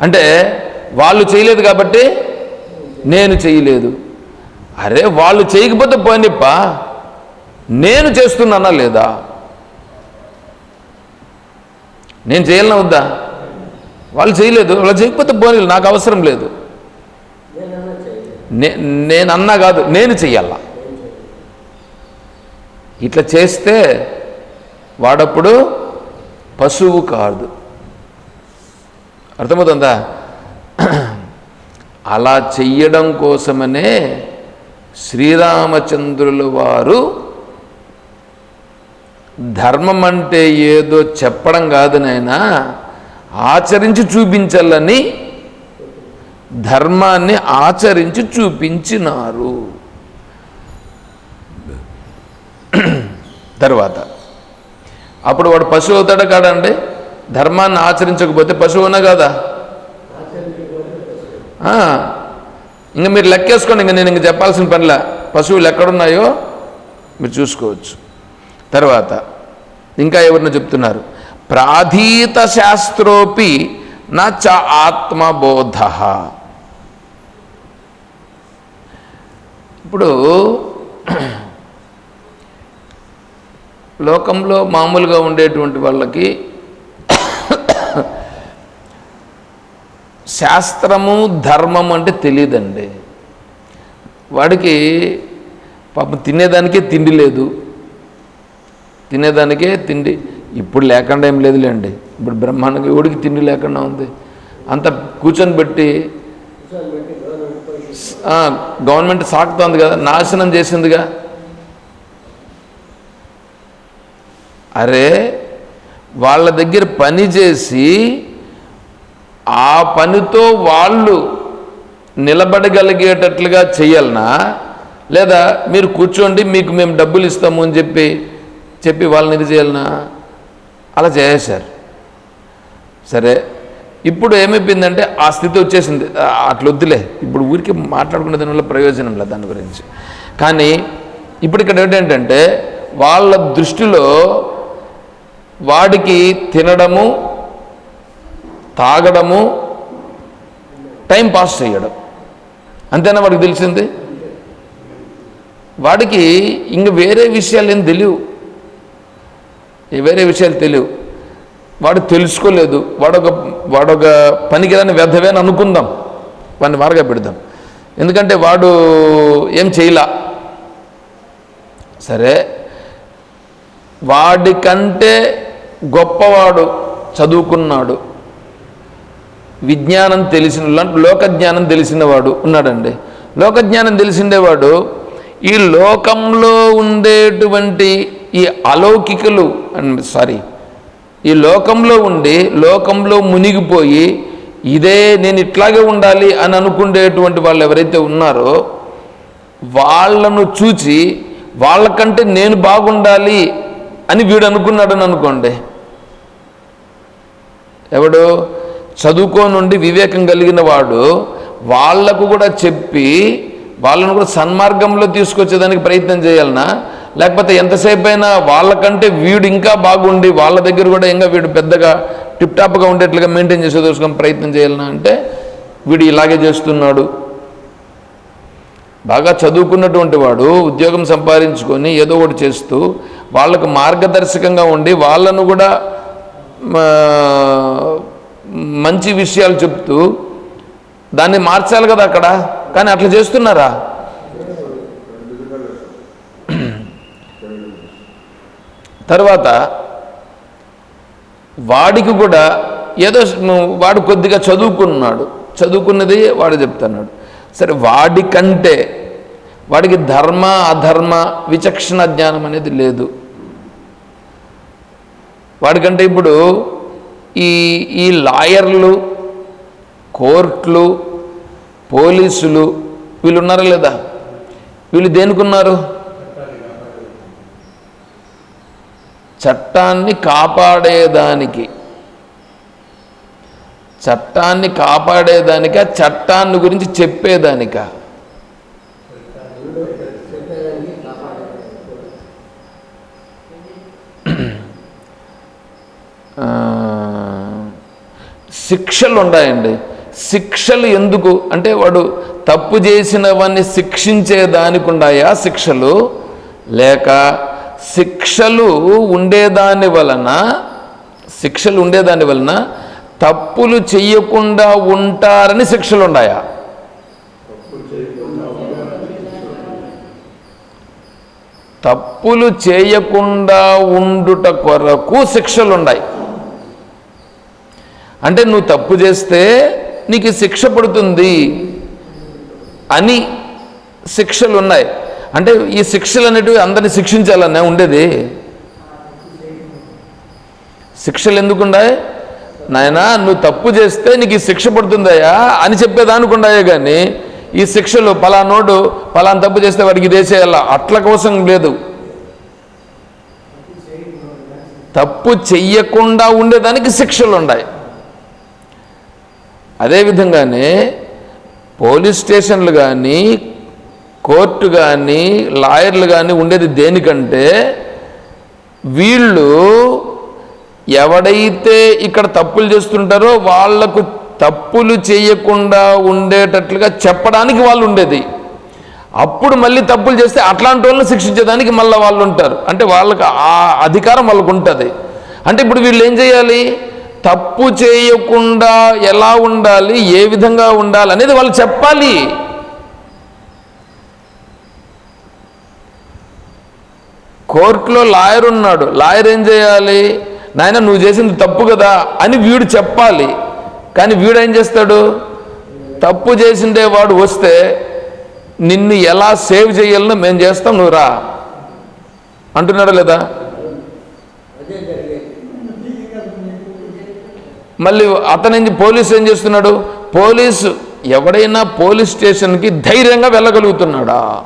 అంటే వాళ్ళు చేయలేదు కాబట్టి నేను చేయలేదు. అరే వాళ్ళు చేయకపోతే పోనిప్ప నేను చేస్తున్నానా లేదా? నేను చేయాలన్నా వద్దా? వాళ్ళు చేయలేదు. వాళ్ళు చేయకపోతే పోనీ నాకు అవసరం లేదు. నే నేను అన్నా కాదు నేను చెయ్యాలా. ఇట్లా చేస్తే వాడప్పుడు పశువు కాదు. అర్థమవుతుందా? అలా చెయ్యడం కోసమనే శ్రీరామచంద్రుల వారు ధర్మం అంటే ఏదో చెప్పడం కాదు ఆచరించి చూపించాలని ధర్మాన్ని ఆచరించి చూపించినారు. తర్వాత అప్పుడు వాడు పశువు అవుతాడా కాడండి ధర్మాన్ని ఆచరించకపోతే పశువునా కదా? ఇంకా మీరు లెక్కేసుకోండి ఇంకా నేను ఇంక చెప్పాల్సిన పనిలా. పశువులు ఎక్కడున్నాయో మీరు చూసుకోవచ్చు. తర్వాత ఇంకా ఎవరినో చెప్తున్నారు. ప్రాధీత శాస్త్రోపి నా చ ఆత్మబోధ. ఇప్పుడు లోకంలో మామూలుగా ఉండేటువంటి వాళ్ళకి శాస్త్రము ధర్మం అంటే తెలియదండి వాడికి పాపం తినేదానికే తిండి లేదు. తినేదానికే తిండి ఇప్పుడు లేకుండా ఏం లేదులేండి. ఇప్పుడు బ్రహ్మాండంగా ఎవడికి తిండి లేకుండా ఉంది? అంత కూర్చొని పెట్టి గవర్నమెంట్ పోయి గవర్నమెంట్ సాకుతోంది కదా నాశనం చేసిందిగా. అరే వాళ్ళ దగ్గర పని చేసి ఆ పనితో వాళ్ళు నిలబడగలిగేటట్లుగా చేయాలనా? లేదా మీరు కూర్చోండి మీకు మేము డబ్బులు ఇస్తాము అని చెప్పి చెప్పి వాళ్ళని ఇది చేయాలనా? అలా చేసేశారు. సరే ఇప్పుడు ఏమైపోయిందంటే ఆ స్థితి వచ్చేసింది. అట్లొద్దులే అట్లా వద్దులే. ఇప్పుడు ఊరికి మాట్లాడుకునే దానివల్ల ప్రయోజనం లేదు దాని గురించి. కానీ ఇప్పుడు ఇక్కడ ఏంటంటే వాళ్ళ దృష్టిలో వాడికి తినడము తాగడము టైం పాస్ చేయడం. అంతేనా వాడికి తెలిసింది? వాడికి ఇంక వేరే విషయాలు ఏం తెలియవు. వేరే విషయాలు తెలియవు. వాడు తెలుసుకోలేదు. వాడొక వాడొక పనికిరాని వ్యర్థమే అని అనుకుందాం. వాడిని వారగా పెడదాం. ఎందుకంటే వాడు ఏం చేయలా. సరే. వాడికంటే గొప్పవాడు చదువుకున్నాడు. విజ్ఞానం తెలిసిన లోకజ్ఞానం తెలిసినవాడు ఉన్నాడండి. లోకజ్ఞానం తెలిసిండేవాడు ఈ లోకంలో ఉండేటువంటి ఈ అలౌకికలు సారీ ఈ లోకంలో ఉండి లోకంలో మునిగిపోయి ఇదే నేను ఇట్లాగే ఉండాలి అని అనుకునేటువంటి వాళ్ళు ఎవరైతే ఉన్నారో వాళ్ళను చూచి వాళ్ళకంటే నేను బాగుండాలి అని వీడు అనుకున్నాడని అనుకోండి. ఎవడు చదువుకోనుండి వివేకం కలిగిన వాడు వాళ్ళకు కూడా చెప్పి వాళ్ళను కూడా సన్మార్గంలో తీసుకొచ్చేదానికి ప్రయత్నం చేయాలనా? లేకపోతే ఎంతసేపు అయినా వాళ్ళకంటే వీడు ఇంకా బాగుండి వాళ్ళ దగ్గర కూడా ఇంకా వీడు పెద్దగా టిప్ టాప్గా ఉండేట్లుగా మెయింటైన్ చేసే దోసుకొని ప్రయత్నం చేయాలనా అంటే వీడు ఇలాగే చేస్తున్నాడు. బాగా చదువుకున్నటువంటి వాడు ఉద్యోగం సంపాదించుకొని ఏదో ఒకటి చేస్తూ వాళ్ళకు మార్గదర్శకంగా ఉండి వాళ్ళను కూడా మంచి విషయాలు చెప్తూ దాన్ని మార్చాలి కదా అక్కడ? కానీ అట్లా చేస్తున్నారా? తర్వాత వాడికి కూడా ఏదో వాడు కొద్దిగా చదువుకున్నాడు. చదువుకున్నది వాడు చెప్తున్నాడు. సరే వాడికంటే వాడికి ధర్మ అధర్మ విచక్షణ జ్ఞానం అనేది లేదు. వాడికంటే ఇప్పుడు ఈ ఈ లాయర్లు కోర్టులు పోలీసులు వీళ్ళు ఉన్నారా లేదా? వీళ్ళు దేనికున్నారు? చట్టాన్ని కాపాడేదానికి. చట్టాన్ని కాపాడేదానిక చట్టాన్ని గురించి చెప్పేదానిక? శిక్షలు ఉన్నాయండి శిక్షలు ఎందుకు? అంటే వాడు తప్పు చేసినవన్నీ శిక్షించే దానికి ఉన్నాయా శిక్షలు? లేక శిక్షలు ఉండేదాని వలన శిక్షలు ఉండేదాని వలన తప్పులు చెయ్యకుండా ఉంటారని శిక్షలు ఉన్నాయా తప్పులు చేయకుండా ఉండుట కొరకు శిక్షలు ఉన్నాయి అంటే నువ్వు తప్పు చేస్తే నీకు శిక్ష పడుతుంది అని శిక్షలు ఉన్నాయి అంటే ఈ శిక్షలు అనేటివి అందరిని శిక్షించాలనే ఉండేది. శిక్షలు ఎందుకున్నాయి నాయనా నువ్వు తప్పు చేస్తే నీకు ఈ శిక్ష పడుతుందయ్యా అని చెప్పేదానికి కానీ ఈ శిక్షలు పలానోడు పలానా తప్పు చేస్తే వాడికి ఇదేసేయాల అట్ల కోసం లేదు. తప్పు చెయ్యకుండా ఉండేదానికి శిక్షలు ఉన్నాయి అదేవిధంగానే పోలీస్ స్టేషన్లు కానీ కోర్టు కానీ లాయర్లు కానీ ఉండేది దేనికంటే వీళ్ళు ఎవడైతే ఇక్కడ తప్పులు చేస్తుంటారో వాళ్ళకు తప్పులు చేయకుండా ఉండేటట్లుగా చెప్పడానికి వాళ్ళు ఉండేది. అప్పుడు మళ్ళీ తప్పులు చేస్తే అట్లాంటి వాళ్ళని శిక్షించడానికి మళ్ళీ వాళ్ళు ఉంటారు. అంటే వాళ్ళకి ఆ అధికారం వాళ్ళకు ఉంటుంది. అంటే ఇప్పుడు వీళ్ళు ఏం చేయాలి? తప్పు చేయకుండా ఎలా ఉండాలి ఏ విధంగా ఉండాలి అనేది వాళ్ళు చెప్పాలి. కోర్టులో లాయర్ ఉన్నాడు లాయర్ ఏం చేయాలి? నాయన నువ్వు చేసింది తప్పు కదా అని వీడు చెప్పాలి. కానీ వీడు ఏం చేస్తాడు? తప్పు చేసిండే వాడు వస్తే నిన్ను ఎలా సేవ్ చేయాలనో మేము చేస్తాం నువ్వు రా అంటున్నాడా లేదా అదే జరిగేది మళ్ళీ అతని పోలీసు ఏం చేస్తున్నాడు? పోలీసు ఎవడైనా పోలీస్ స్టేషన్కి ధైర్యంగా వెళ్ళగలుగుతున్నాడా?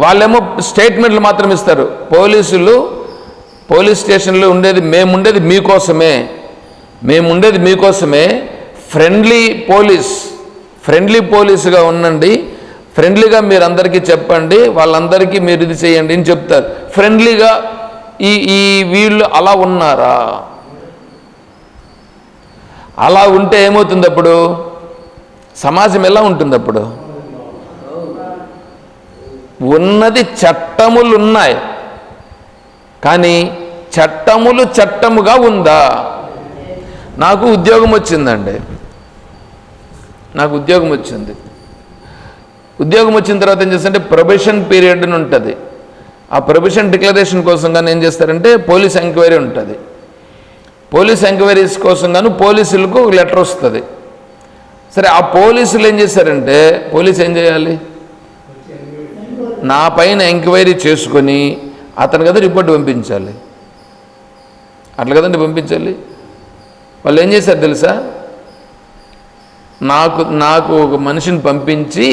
వాళ్ళేమో స్టేట్మెంట్లు మాత్రం ఇస్తారు. పోలీసులు పోలీస్ స్టేషన్లో ఉండేది మేముండేది మీకోసమే. మేముండేది మీకోసమే. ఫ్రెండ్లీ పోలీస్ ఫ్రెండ్లీ పోలీసుగా ఉండండి. ఫ్రెండ్లీగా మీరు అందరికీ చెప్పండి వాళ్ళందరికీ మీరు ఇది చేయండి అని చెప్తారు. ఫ్రెండ్లీగా ఈ ఈ వీళ్ళు అలా ఉన్నారా? అలా ఉంటే ఏమవుతుంది అప్పుడు? సమాజం ఎలా ఉంటుంది అప్పుడు? ఉన్నది చట్టములు ఉన్నాయి. కానీ చట్టములు చట్టముగా ఉందా? నాకు ఉద్యోగం వచ్చిందండి. నాకు ఉద్యోగం వచ్చింది. ఉద్యోగం వచ్చిన తర్వాత ఏం చేస్తారంటే ప్రొబేషన్ పీరియడ్ అని ఉంటుంది. ఆ ప్రొబేషన్ డిక్లరేషన్ కోసం కానీ ఏం చేస్తారంటే పోలీస్ ఎంక్వైరీ ఉంటుంది. పోలీస్ ఎంక్వైరీస్ కోసం కానీ పోలీసులకు లెటర్ వస్తుంది. సరే ఆ పోలీసులు ఏం చేశారంటే పోలీసు ఏం చేయాలి? నా పైన ఎంక్వైరీ చేసుకొని అతని కదా రిపోర్ట్ పంపించాలి. అట్లా కదండి పంపించాలి? వాళ్ళు ఏం చేశారు తెలుసా? నాకు నాకు ఒక మనిషిని పంపించి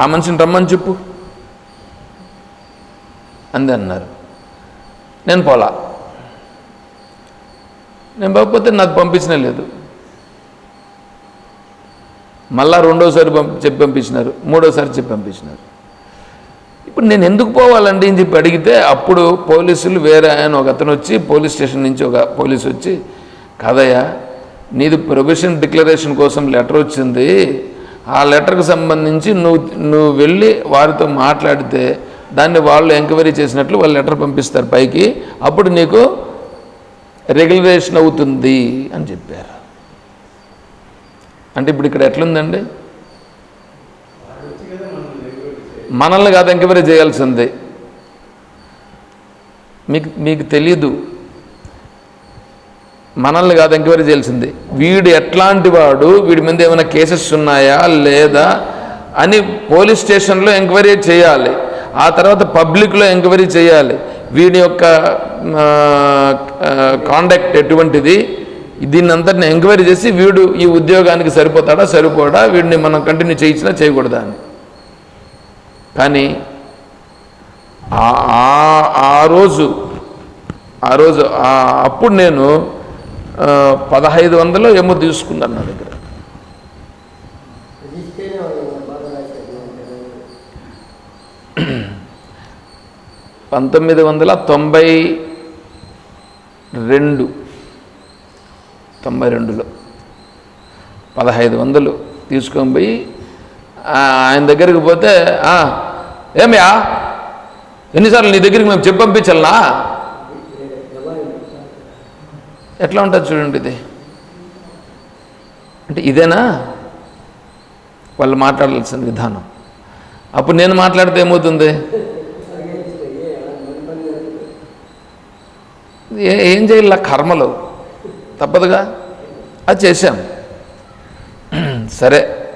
ఆ మనిషిని రమ్మని చెప్పు. అంది అన్నారు. నేను పోలా. నేను పోకపోతే నాకు పంపించిన లేదు. మళ్ళా రెండోసారి పంపి చెప్పి పంపించినారు. మూడోసారి చెప్పి పంపించినారు. ఇప్పుడు నేను ఎందుకు పోవాలండి అని చెప్పి అడిగితే అప్పుడు పోలీసులు వేరే ఆయన ఒక అతను వచ్చి పోలీస్ స్టేషన్ నుంచి ఒక పోలీసు వచ్చి కాదయ్యా నీది ప్రొబేషన్ డిక్లరేషన్ కోసం లెటర్ వచ్చింది. ఆ లెటర్కు సంబంధించి నువ్వు నువ్వు వెళ్ళి వారితో మాట్లాడితే దాన్ని వాళ్ళు ఎంక్వైరీ చేసినట్లు వాళ్ళు లెటర్ పంపిస్తారు పైకి. అప్పుడు నీకు రెగ్యులరేషన్ అవుతుంది అని చెప్పారు. అంటే ఇప్పుడు ఇక్కడ ఎట్లుందండి? మనల్ని కాదు ఎంక్వైరీ చేయాల్సింది. మీకు మీకు తెలీదు. మనల్ని కాదు ఎంక్వైరీ చేయాల్సింది. వీడు ఎట్లాంటి వాడు? వీడి మీద ఏమైనా కేసెస్ ఉన్నాయా? లేదా? అని పోలీస్ స్టేషన్లో ఎంక్వైరీ చేయాలి. ఆ తర్వాత పబ్లిక్లో ఎంక్వైరీ చేయాలి. వీడి యొక్క కాండక్ట్ ఎటువంటిది? దీన్ని అంతటిని ఎంక్వైరీ చేసి వీడు ఈ ఉద్యోగానికి సరిపోతాడా సరిపోడా? వీడిని మనం కంటిన్యూ చేయించినా చేయకూడదా అని. కానీ ఆ- రోజు ఆ రోజు అప్పుడు నేను పదహైదు వందలు ఏమో తీసుకున్నాను నా దగ్గర. పంతొమ్మిది వందల తొంభై రెండు. తొంభై రెండులో. పదహైదు వందలు తీసుకొని పోయి ఆయన దగ్గరికి పోతే ఏమయ్యా? ఎన్నిసార్లు నీ దగ్గరికి మేము చెప్పి పంపించాలనా? ఎట్లా ఉంటుంది చూడండి ఇది. అంటే ఇదేనా? వాళ్ళు మాట్లాడాల్సిన విధానం. అప్పుడు నేను మాట్లాడితే ఏమవుతుంది? ఏం చేయాల కర్మలు? తప్పదుగా? అది చేశాం. సరే.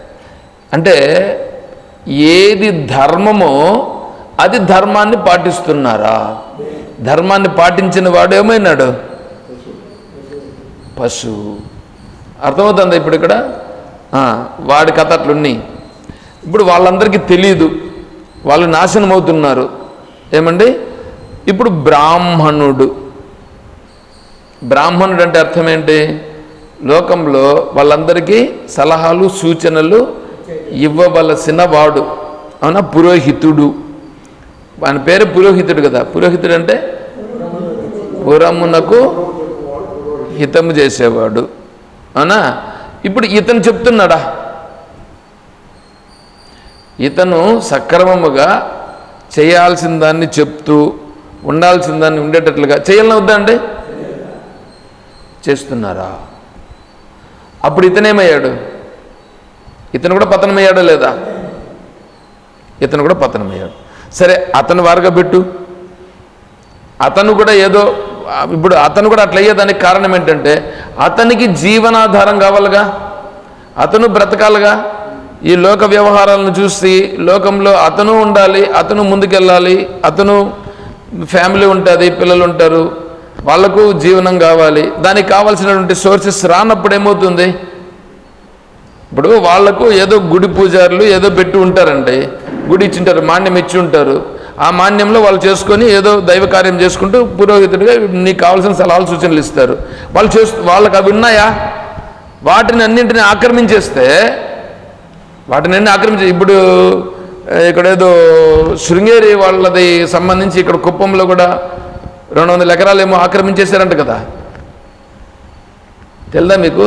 అంటే ఏది ధర్మమో అది ధర్మాన్ని పాటిస్తున్నారా? ధర్మాన్ని పాటించిన వాడు ఏమైనాడు? పశువు అర్థమవుతుందా ఇప్పుడు ఇక్కడ? వాడి కథ అట్లున్నాయి ఇప్పుడు వాళ్ళందరికీ తెలియదు వాళ్ళు నాశనం అవుతున్నారు. ఏమండి? ఇప్పుడు బ్రాహ్మణుడు. బ్రాహ్మణుడు అంటే అర్థం ఏంటి? లోకంలో వాళ్ళందరికీ సలహాలు సూచనలు ఇవ్వవలసిన వాడు. అవునా? పురోహితుడు. ఆయన పేరు పురోహితుడు కదా. పురోహితుడు అంటే? పురమునకు హితము చేసేవాడు. అవునా? ఇప్పుడు ఇతను చెప్తున్నాడా? ఇతను సక్రమముగా చేయాల్సిన దాన్ని చెప్తూ ఉండాల్సిన దాన్ని ఉండేటట్లుగా చేయాలని వద్దా అండి? చేస్తున్నారా? అప్పుడు ఇతనేమయ్యాడు ఇతను కూడా పతనమయ్యాడో లేదా? ఇతను కూడా పతనమయ్యాడు. సరే అతను వారుగా పెట్టు. అతను కూడా ఏదో ఇప్పుడు అతను కూడా అట్లా అయ్యేదానికి కారణం ఏంటంటే అతనికి జీవనాధారం కావాలిగా అతను బ్రతకాలిగా. ఈ లోక వ్యవహారాలను చూసి లోకంలో అతను ఉండాలి అతను ముందుకెళ్ళాలి అతను ఫ్యామిలీ ఉంటుంది పిల్లలు ఉంటారు వాళ్ళకు జీవనం కావాలి. దానికి కావాల్సినటువంటి సోర్సెస్ రానప్పుడు ఏమవుతుంది? ఇప్పుడు వాళ్ళకు ఏదో గుడి పూజారులు ఏదో పెట్టి ఉంటారండి గుడి ఇచ్చింటారు మాన్యం ఇచ్చి ఉంటారు. ఆ మాన్యంలో వాళ్ళు చేసుకొని ఏదో దైవ కార్యం చేసుకుంటూ పురోహితుడిగా నీకు కావాల్సిన సలహాలు సూచనలు ఇస్తారు. వాళ్ళు చేస్తూ వాళ్ళకి అవి ఉన్నాయా? వాటిని అన్నింటిని ఆక్రమించేస్తే వాటిని అన్ని ఆక్రమించే ఇప్పుడు ఇక్కడ ఏదో శృంగేరి వాళ్ళది సంబంధించి ఇక్కడ కుప్పంలో కూడా రెండు వందల ఎకరాలు ఏమో ఆక్రమించేశారంట కదా. తెలుదా మీకు?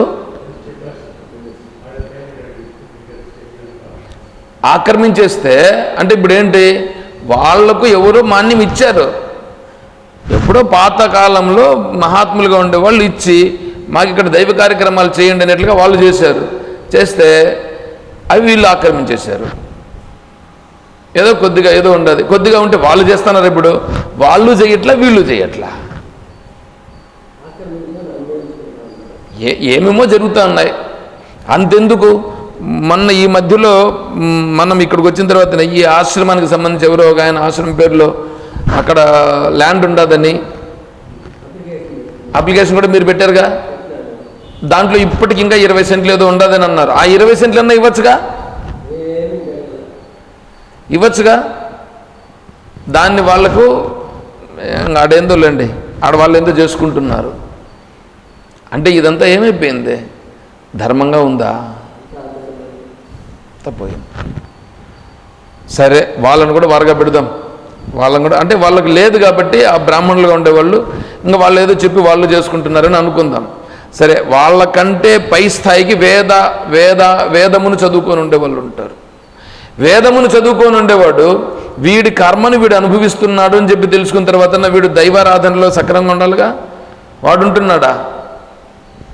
ఆక్రమించేస్తే అంటే ఇప్పుడు ఏంటి వాళ్ళకు ఎవరో మాన్యం ఇచ్చారు. ఎప్పుడో పాత కాలంలో మహాత్ములుగా ఉండే వాళ్ళు ఇచ్చి మాకు ఇక్కడ దైవ కార్యక్రమాలు చేయండి అన్నట్లుగా వాళ్ళు చేశారు. చేస్తే అవి వీళ్ళు ఆక్రమించేశారు ఏదో కొద్దిగా ఏదో ఉండదు. కొద్దిగా ఉంటే వాళ్ళు చేస్తున్నారు ఇప్పుడు. వాళ్ళు చేయట్లా వీళ్ళు చేయట్లా. ఏ ఏమేమో జరుగుతూ ఉన్నాయి. అంతెందుకు? మొన్న ఈ మధ్యలో మనం ఇక్కడికి వచ్చిన తర్వాత ఈ ఆశ్రమానికి సంబంధించి ఎవరో ఒక ఆయన ఆశ్రమం పేరులో అక్కడ ల్యాండ్ ఉండదని అప్లికేషన్ కూడా మీరు పెట్టారుగా? దాంట్లో ఇప్పటికి ఇంకా ఇరవై సెంట్లు ఏదో ఉండదని అన్నారు. ఆ ఇరవై సెంట్లు అన్నా ఇవ్వచ్చుగా? ఇవ్వచ్చుగా? దాన్ని వాళ్ళకు ఇంకా ఆడేందో లేండి ఆడ ఏందో చేసుకుంటున్నారు. అంటే ఇదంతా ఏమైపోయింది? ధర్మంగా ఉందా? తప్పోయింది సరే వాళ్ళని కూడా వారుగా పెడదాం. వాళ్ళని కూడా అంటే వాళ్ళకి లేదు కాబట్టి ఆ బ్రాహ్మణులుగా ఉండేవాళ్ళు ఇంకా వాళ్ళు ఏదో చెప్పి వాళ్ళు చేసుకుంటున్నారని అనుకుందాం. సరే వాళ్ళకంటే పై స్థాయికి వేద వేద వేదమును చదువుకొని ఉండేవాళ్ళు ఉంటారు. వేదమును చదువుకొని ఉండేవాడు వీడి కర్మను వీడు అనుభవిస్తున్నాడు అని చెప్పి తెలుసుకున్న తర్వాత వీడు దైవారాధనలో సక్రమంగా ఉండాలిగా? వాడు ఉంటున్నాడా?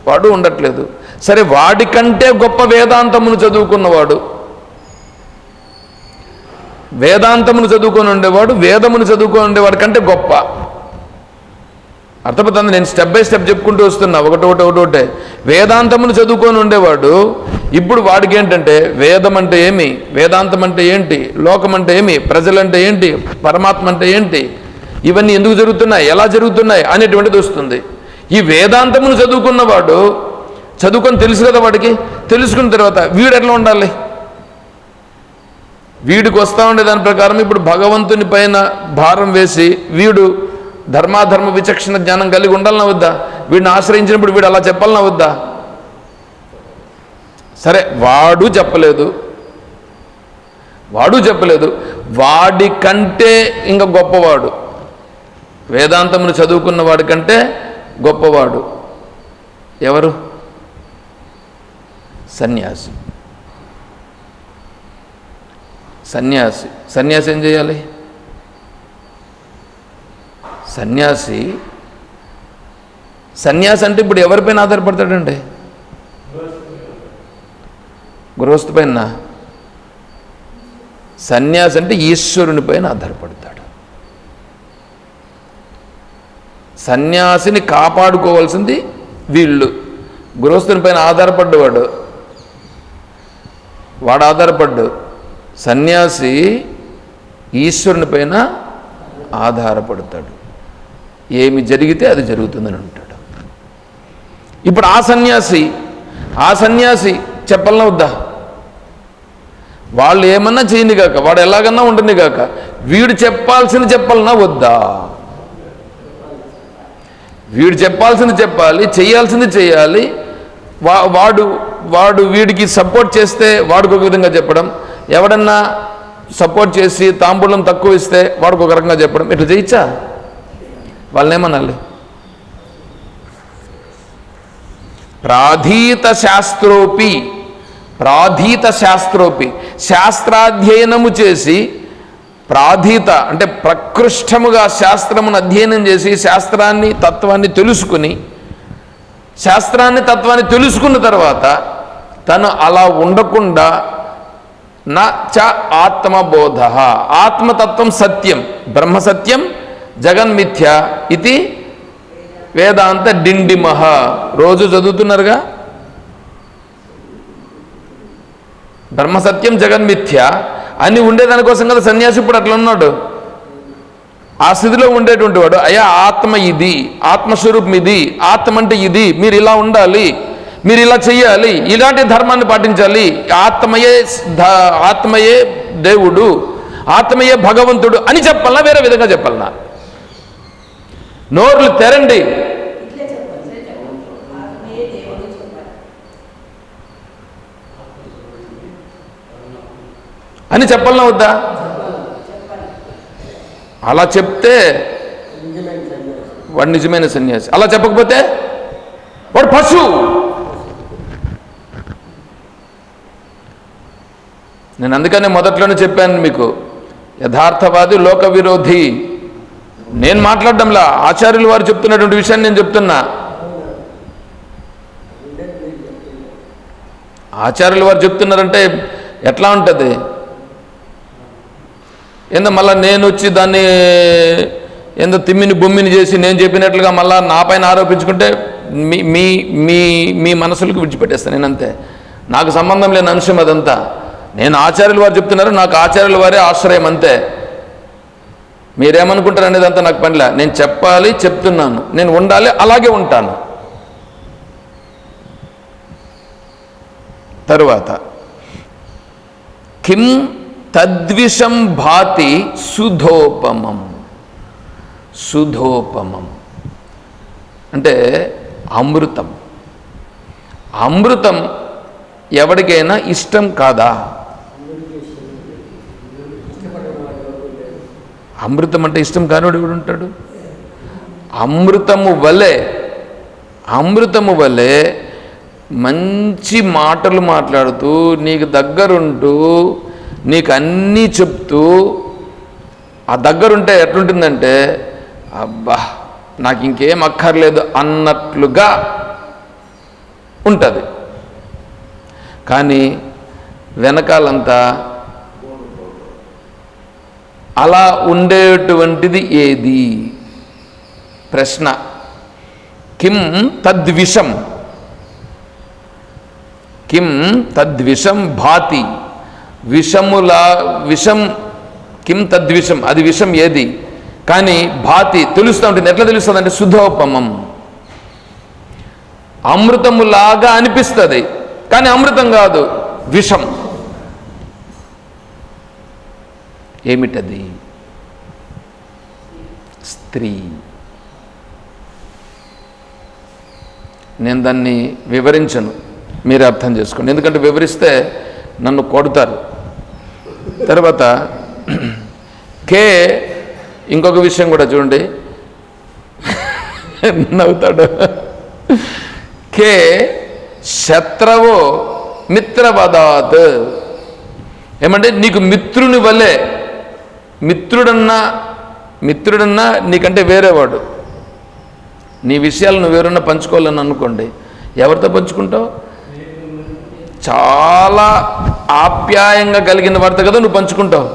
వాడు ఉండట్లేదు. సరే వాడికంటే గొప్ప వేదాంతమును చదువుకున్నవాడు వేదాంతమును చదువుకొని ఉండేవాడు వేదమును చదువుకొని ఉండేవాడు కంటే గొప్ప. అర్థమవుతుంది? నేను స్టెప్ బై స్టెప్ చెప్పుకుంటూ వస్తున్నా. ఒకటి ఒకటి ఒకటి ఒకటే. వేదాంతమును చదువుకొని ఉండేవాడు ఇప్పుడు వాడికి ఏంటంటే వేదం అంటే ఏమి? వేదాంతం అంటే ఏంటి? లోకం అంటే ఏమి? ప్రజలంటే ఏంటి? పరమాత్మ అంటే ఏంటి? ఇవన్నీ ఎందుకు జరుగుతున్నాయి? ఎలా జరుగుతున్నాయి? అనేటువంటిది వస్తుంది. ఈ వేదాంతమును చదువుకున్నవాడు చదువుకొని తెలుసు కదా వాడికి? తెలుసుకున్న తర్వాత వీడు ఎట్లా ఉండాలి? వీడికి వస్తూ ఉండే దాని ప్రకారం ఇప్పుడు భగవంతుని పైన భారం వేసి వీడు ధర్మాధర్మ విచక్షణ జ్ఞానం కలిగి ఉండాలన్నా వద్దా? వీడిని ఆశ్రయించినప్పుడు వీడు అలా చెప్పాలన్నా వద్దా? సరే వాడు చెప్పలేదు. వాడు చెప్పలేదు. వాడి కంటే ఇంకా గొప్పవాడు. వేదాంతమును చదువుకున్న వాడి కంటే గొప్పవాడు. ఎవరు? సన్యాసి. సన్యాసి సన్యాసి ఏం చేయాలి? సన్యాసి సన్యాసి అంటే ఇప్పుడు ఎవరిపైన ఆధారపడతాడండి? గృహస్థ పైన. సన్యాసి అంటే ఈశ్వరుని పైన ఆధారపడతాడు. సన్యాసిని కాపాడుకోవాల్సింది వీళ్ళు. గృహస్థుని పైన ఆధారపడ్డవాడు. వాడు ఆధారపడ్డు. సన్యాసి ఈశ్వరుని పైన ఆధారపడతాడు. ఏమి జరిగితే అది జరుగుతుందని అంటాడు. ఇప్పుడు ఆ సన్యాసి ఆ సన్యాసి చెప్పలన వద్దా? వాళ్ళు ఏమన్నా చేయని కాక వాడు ఎలాగన్నా ఉంటుంది కాక వీడు చెప్పాల్సింది చెప్పాలన్నా వద్దా? వీడు చెప్పాల్సింది చెప్పాలి చేయాల్సింది చేయాలి. వా వాడు వాడు వీడికి సపోర్ట్ చేస్తే వాడికి ఒక విధంగా చెప్పడం ఎవడన్నా సపోర్ట్ చేసి తాంబూలం తక్కువ ఇస్తే వాడికి ఒక రకంగా చెప్పడం. ఇట్లా చేయించా? వాళ్ళనేమనాలి ప్రాధీత శాస్త్రోపి ప్రాధీత శాస్త్రోపి శాస్త్రాధ్యయనము చేసి ప్రాధీత అంటే ప్రకృష్టముగా శాస్త్రమును అధ్యయనం చేసి శాస్త్రాన్ని తత్వాన్ని తెలుసుకుని శాస్త్రాన్ని తత్వాన్ని తెలుసుకున్న తర్వాత తను అలా ఉండకుండా చ ఆత్మబోధ. ఆత్మతత్వం సత్యం బ్రహ్మ సత్యం జగన్మిథ్య ఇది వేదాంత డిండిమహ రోజు చదువుతున్నారుగా? బ్రహ్మసత్యం జగన్మిథ్య. అని ఉండేదానికోసం కదా సన్యాసి ఇప్పుడు అట్లా ఉన్నాడు. ఆ స్థితిలో ఉండేటువంటి వాడు అయ్యా ఆత్మ ఇది ఆత్మస్వరూపం ఇది ఆత్మ అంటే ఇది మీరు ఇలా ఉండాలి. మీరు ఇలా చెయ్యాలి ఇలాంటి ధర్మాన్ని పాటించాలి. ఆత్మయే ఆత్మయే దేవుడు ఆత్మయే భగవంతుడు అని చెప్పాలనా వేరే విధంగా చెప్పాలనా నోర్లు తెరండి. అని చెప్పాలనా వద్దా? అలా చెప్తే వాడు నిజమైన సన్యాసి. అలా చెప్పకపోతే వాడు పశువు. నేను అందుకనే మొదట్లోనే చెప్పాను మీకు యథార్థవాది లోక విరోధి నేను మాట్లాడడంలా ఆచార్యులు వారు చెప్తున్నటువంటి విషయాన్ని నేను చెప్తున్నా. ఆచార్యులు వారు చెప్తున్నారంటే ఎట్లా ఉంటుంది? ఏందో మళ్ళీ నేను వచ్చి దాన్ని ఏందో తిమ్మిని బొమ్మిని చేసి నేను చెప్పినట్లుగా మళ్ళీ నా పైన ఆరోపించుకుంటే మీ మీ మీ మీ మనసులకు విడిచిపెట్టేస్తాను నేను అంతే నాకు సంబంధం లేని అంశం అదంతా. నేను ఆచార్యులు వారు చెప్తున్నారు నాకు ఆచార్యుల వారే ఆశ్రయం అంతే. మీరేమనుకుంటారు అనేది అంతా నాకు పనిలే. నేను చెప్పాలి చెప్తున్నాను. నేను ఉండాలి అలాగే ఉంటాను. తరువాత కిం తద్విషం భాతి సుధోపమం. సుధోపమం. అంటే అమృతం. అమృతం ఎవరికైనా ఇష్టం కాదా? అమృతం అంటే ఇష్టం కానివాడు ఎవడు ఉంటాడు? అమృతము వలె అమృతము వలె మంచి మాటలు మాట్లాడుతూ నీకు దగ్గరుంటూ నీకు అన్నీ చెప్తూ ఆ దగ్గరుంటే ఎట్లుంటుందంటే అబ్బా నాకు ఇంకేం అక్కర్లేదు అన్నట్లుగా ఉంటుంది. కానీ వెనకాలంతా అలా ఉండేటువంటిది ఏది? ప్రశ్న. కిం తద్విషం. కిం తద్విషం భాతి. విషములా విషం కిం తద్విషం అది విషం ఏది? కానీ భాతి తెలుస్తూ ఉంటుంది. ఎట్లా తెలుస్తుంది అంటే శుద్ధోపమం. అమృతములాగా అనిపిస్తుంది. కానీ అమృతం కాదు విషం. ఏమిటది? స్త్రీ. నేను దాన్ని వివరించను. మీరే అర్థం చేసుకోండి. ఎందుకంటే వివరిస్తే నన్ను కొడతారు. తర్వాత కే ఇంకొక విషయం కూడా చూడండి. నవ్వుతాడు. కే శత్రవో మిత్రవదాత్. ఏమంటే నీకు మిత్రుని వలె మిత్రుడన్నా మిత్రుడన్నా నీకంటే వేరేవాడు. నీ విషయాలు నువ్వు ఎవరన్నా పంచుకోవాలని అనుకోండి. ఎవరితో పంచుకుంటావు? చాలా ఆప్యాయంగా కలిగిన వాడితో కదా నువ్వు పంచుకుంటావు.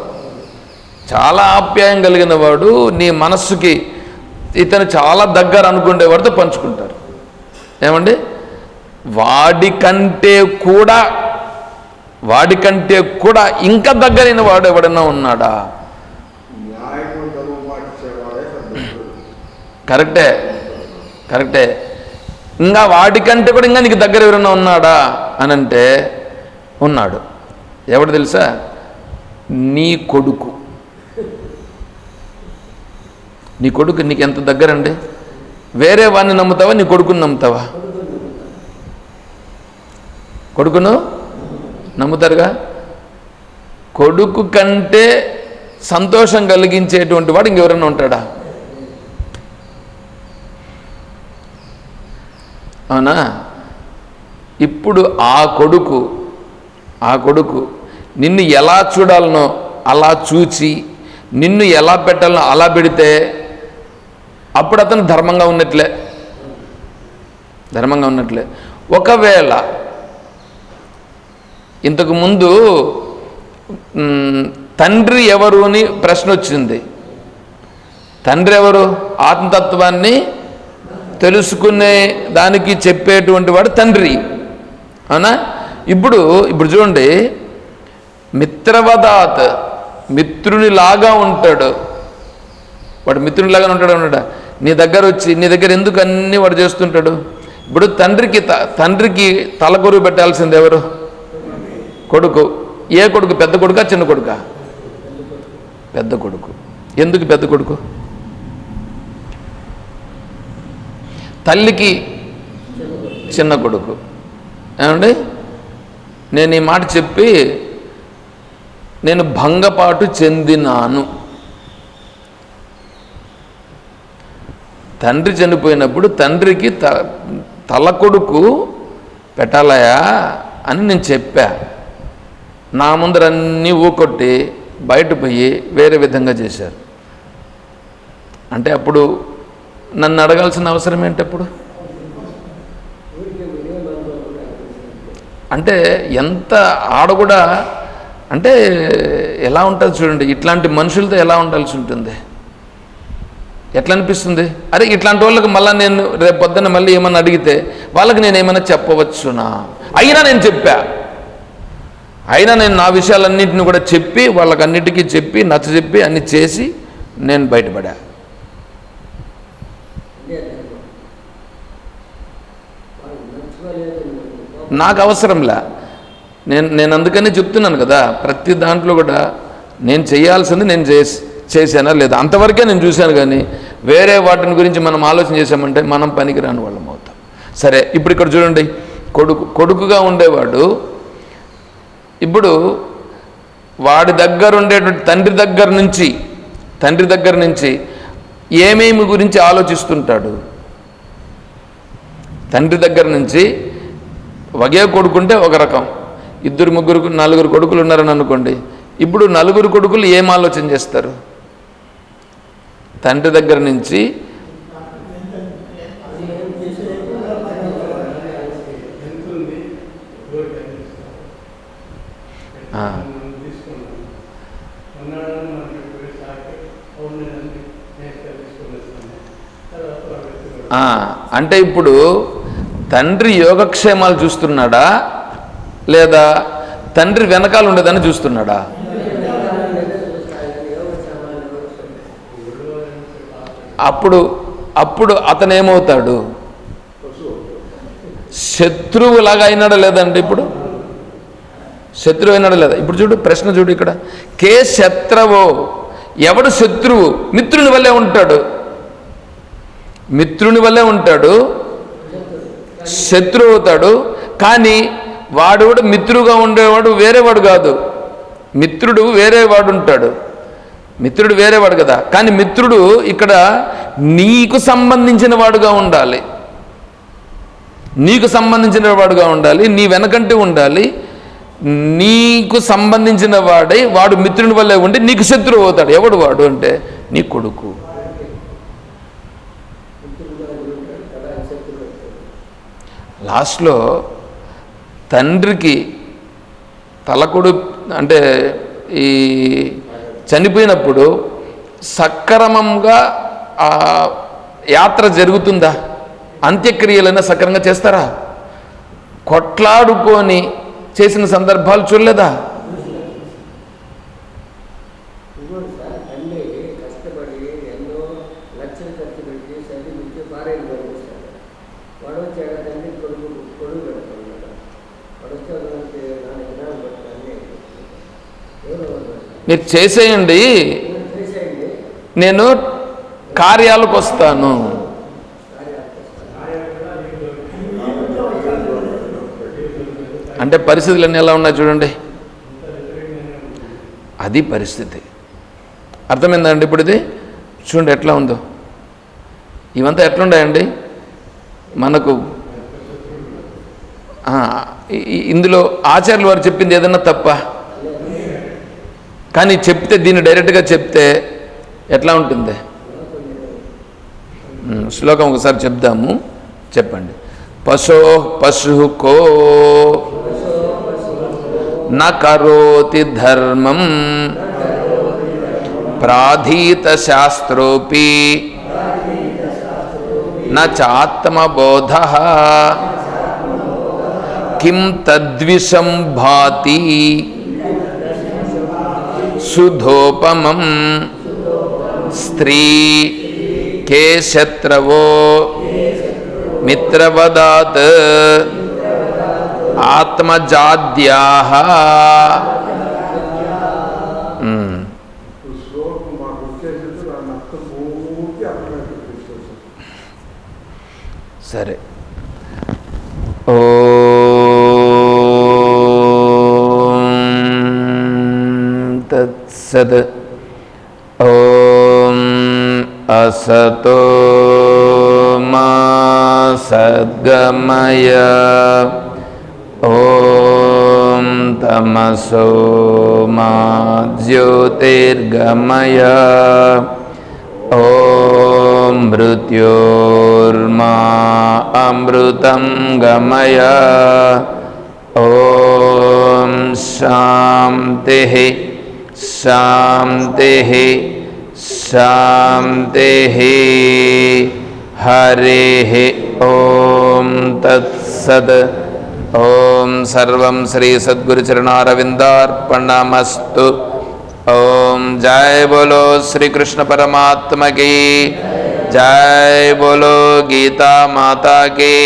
చాలా ఆప్యాయం కలిగిన వాడు నీ మనస్సుకి ఇతను చాలా దగ్గర అనుకునేవాడితో పంచుకుంటారు. ఏమండి? వాడికంటే కూడా వాడికంటే కూడా ఇంకా దగ్గరైన వాడు ఎవడన్నా ఉన్నాడా? కరెక్టే. కరెక్టే. ఇంకా వాడికంటే కూడా ఇంకా నీకు దగ్గర ఎవరైనా ఉన్నాడా అని అంటే ఉన్నాడు. ఎవడు తెలుసా? నీ కొడుకు. నీ కొడుకు నీకు ఎంత దగ్గరండి? వేరే వాడిని నమ్ముతావా? నీ కొడుకుని నమ్ముతావా? కొడుకును నమ్ముతారుగా? కొడుకు కంటే సంతోషం కలిగించేటువంటి వాడు ఇంకెవరైనా ఉంటాడా? అవునా? ఇప్పుడు ఆ కొడుకు ఆ కొడుకు నిన్ను ఎలా చూడాలనో అలా చూచి నిన్ను ఎలా పెట్టాలనో అలా పెడితే అప్పుడు అతను ధర్మంగా ఉన్నట్లే. ధర్మంగా ఉన్నట్లే. ఒకవేళ ఇంతకు ముందు తండ్రి ఎవరు అని ప్రశ్న వచ్చింది. తండ్రి ఎవరు? ఆత్మతత్వాన్ని తెలుసుకునే దానికి చెప్పేటువంటి వాడు తండ్రి. అవునా? ఇప్పుడు ఇప్పుడు చూడండి. మిత్రవదాత్ మిత్రునిలాగా ఉంటాడు. వాడు మిత్రునిలాగా ఉంటాడు అన్నాడు. నీ దగ్గర వచ్చి నీ దగ్గర ఎందుకు అన్నీ వాడు చేస్తుంటాడు? ఇప్పుడు తండ్రికి త- తండ్రికి తలకొరువు పెట్టాల్సింది ఎవరు? కొడుకు. ఏ కొడుకు? పెద్ద కొడుకా చిన్న కొడుకా? పెద్ద కొడుకు. ఎందుకు పెద్ద కొడుకు? తల్లికి చిన్న కొడుకు. ఏమండి? నేను ఈ మాట చెప్పి నేను భంగపాటు చెందినాను. తండ్రి చనిపోయినప్పుడు తండ్రికి త తల కొడుకు పెట్టాలయా అని నేను చెప్పా. నా ముందర అన్నీ ఊకొట్టి బయట పోయి వేరే విధంగా చేశారు. అంటే అప్పుడు నన్ను అడగాల్సిన అవసరం ఏంటప్పుడు అంటే ఎంత ఆడ కూడా అంటే ఎలా ఉంటుంది చూడండి ఇట్లాంటి మనుషులతో ఎలా ఉండాల్సి ఉంటుంది? ఎట్లా అనిపిస్తుంది? అరే ఇట్లాంటి వాళ్ళకి మళ్ళీ నేను రేపు పొద్దున్న మళ్ళీ ఏమన్నా అడిగితే వాళ్ళకి నేను ఏమైనా చెప్పవచ్చునా? అయినా నేను చెప్పా. అయినా నేను నా విషయాలన్నింటిని కూడా చెప్పి వాళ్ళకన్నిటికీ చెప్పి నచ్చ చెప్పి అన్ని చేసి నేను బయటపడా ఇదే ధర్మం వాళ్ళు నచ్చుకోలేదు నాకు అవసరంలా. నేను నేను అందుకనే చెప్తున్నాను కదా ప్రతి దాంట్లో కూడా నేను చేయాల్సింది నేను చేసి చేశానా లేదా? అంతవరకే నేను చూశాను కానీ వేరే వాటిని గురించి మనం ఆలోచన చేశామంటే మనం పనికిరాని వాళ్ళం అవుతాం. సరే ఇప్పుడు ఇక్కడ చూడండి. కొడుకు కొడుకుగా ఉండేవాడు. ఇప్పుడు వాడి దగ్గర ఉండేటువంటి తండ్రి దగ్గర నుంచి తండ్రి దగ్గర నుంచి ఏమేమి గురించి ఆలోచిస్తుంటాడు? తండ్రి దగ్గర నుంచి ఒకే కొడుకుంటే ఒక రకం. ఇద్దరు ముగ్గురు నలుగురు కొడుకులు ఉన్నారని అనుకోండి. ఇప్పుడు నలుగురు కొడుకులు ఏం ఆలోచన చేస్తారు? తండ్రి దగ్గర నుంచి అంటే ఇప్పుడు తండ్రి యోగక్షేమాలు చూస్తున్నాడా? లేదా తండ్రి వెనకాల ఉండేదని చూస్తున్నాడా? అప్పుడు అప్పుడు అతను ఏమవుతాడు శత్రువులాగా అయినాడా లేదండి ఇప్పుడు? శత్రువు అయినాడా లేదా? ఇప్పుడు చూడు ప్రశ్న చూడు ఇక్కడ. కే శత్రవో? ఎవడు శత్రువు? మిత్రుని వల్లే ఉంటాడు. మిత్రుని వల్లే ఉంటాడు. శత్రువు అవుతాడు కానీ వాడు కూడా మిత్రుగా ఉండేవాడు వేరేవాడు కాదు. మిత్రుడు వేరే వాడు ఉంటాడు. మిత్రుడు వేరేవాడు కదా. కానీ మిత్రుడు ఇక్కడ నీకు సంబంధించిన వాడుగా ఉండాలి. నీకు సంబంధించిన వాడుగా ఉండాలి. నీ వెనకంటే ఉండాలి. నీకు సంబంధించిన వాడై వాడు మిత్రుని వల్లే ఉండి నీకు శత్రువు అవుతాడు. ఎవడు వాడు అంటే? నీ కొడుకు. లాస్ట్లో తండ్రికి తలకొడు అంటే ఈ చనిపోయినప్పుడు సక్రమంగా ఆ యాత్ర జరుగుతుందా? అంత్యక్రియలైనా సక్రమంగా చేస్తారా? కొట్లాడుకొని చేసిన సందర్భాలు చూడలేదా ఇంకోటి సార్ తండ్రి కష్టపడి ఎన్నో లక్షలు ఖర్చు పెట్టి చదివించి భార్యను పంపిస్తాడు వాడు వచ్చాక తండ్రి కొడుకు కొడుకు పెడతాడు వాడు వచ్చాక మనకి నాన్న విధానం పట్టాలని ఎవరు ఎవరు మీరు చేసేయండి. నేను కార్యాలకు వస్తాను. అంటే పరిస్థితులు అన్నీ ఎలా ఉన్నాయి చూడండి. అది పరిస్థితి. అర్థమైందండి ఇప్పుడు ఇది? చూడండి ఎట్లా ఉందో. ఇవంతా ఎట్లుండాయండి మనకు ఇందులో ఆచార్యులు వారు చెప్పింది ఏదన్నా తప్ప? కానీ చెప్తే దీన్ని డైరెక్ట్గా చెప్తే ఎట్లా ఉంటుంది? శ్లోకం ఒకసారి చెప్దాము. చెప్పండి. పశో పశు కో కరోతి ధర్మం ప్రాధీత శాస్త్రోపి న కిం తద్విషం భాతి సుధోపమం స్త్రీ కే శత్రవో మిత్రవదాత్ ఆత్మజాద్యా ఈ శ్లోకం सद्। ॐ असतो मा सद्गमय। ॐ तमसो मा ज्योतिर्गमय। ॐ मृत्योर्मा अमृतं गमय। ॐ शान्तिः शान्तिः शान्तिः हरेः ॐ तत्सद्। ॐ सर्वं श्रीसद्गुरुचरणारविन्दार्पणमस्तु ओम जय बोलो श्री कृष्ण परमात्मा की। जय बोलो गीता माता की।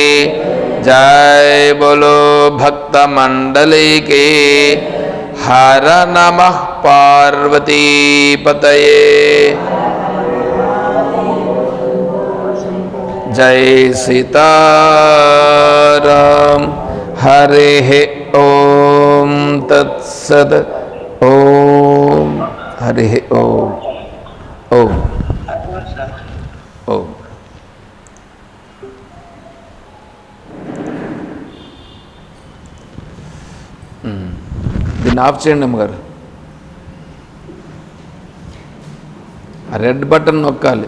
जय बोलो भक्त मंडली की। हर नम पार्वती पतये। जय सीता हरे ओम तत्सद। ओम। हरे ओम। ओम। దీన్ని ఆఫ్ చేయండి అమ్మగారు. Red button నొక్కాలి.